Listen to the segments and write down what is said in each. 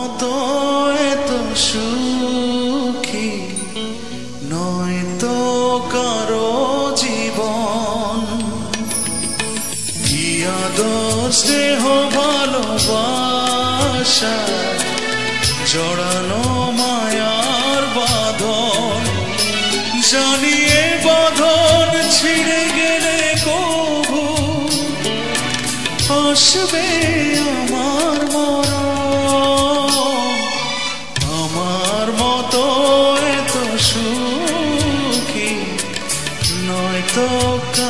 মতো এত সুখী নয় তো কারও জীবন। স্নেহ ভালোবাসা, জড়ানো মায়ার বাঁধন। জানিয়ে বাঁধন ছিঁড়ে গেলে কবু, আসবে মতো এত সুখী নয়তো কারও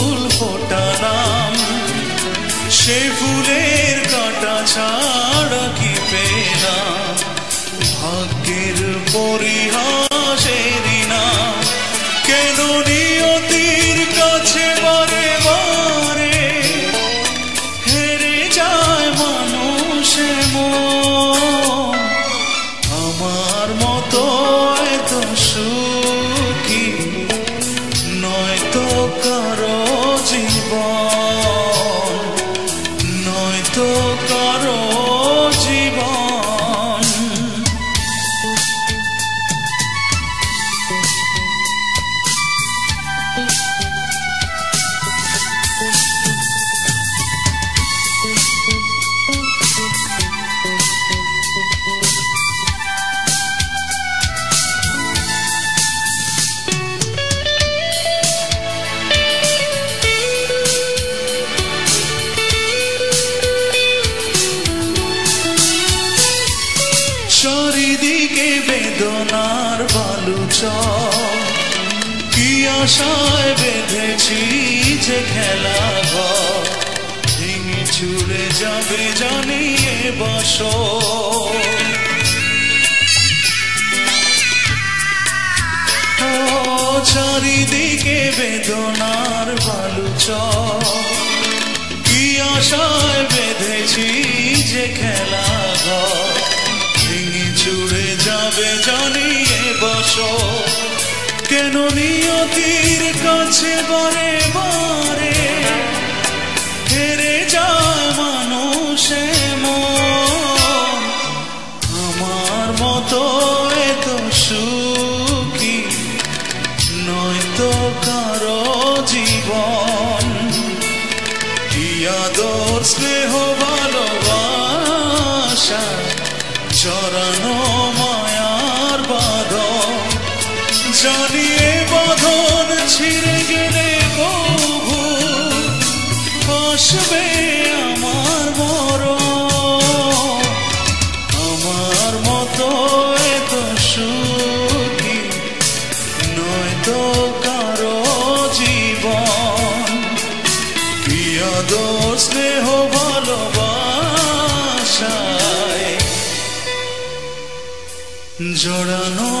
ভাগ্যের বেদনার বালুচ। কি আশায় বেঁধেছি যে খেলা ঘর। ভেঙে চুরে যাবে জানিয়ে বস। চারিদিকে বেদনার বালুচ। কেন নিয়তির কাছে বারে বারে? হেরে যায় মানুষে মন আমার মতো এত সুখী নয়তো কারও জীবন। কি আদর, স্নেহ, ভালোবাসা জড়ানো জানিয়ে বাঁধন ছিঁড়ে গেলে কবু আসবে আমার মর আমার মতো এত সুখী নয়তো কারও জীবন। প্রিয়দর স্নেহ, ভালোবাসায় জড়ানো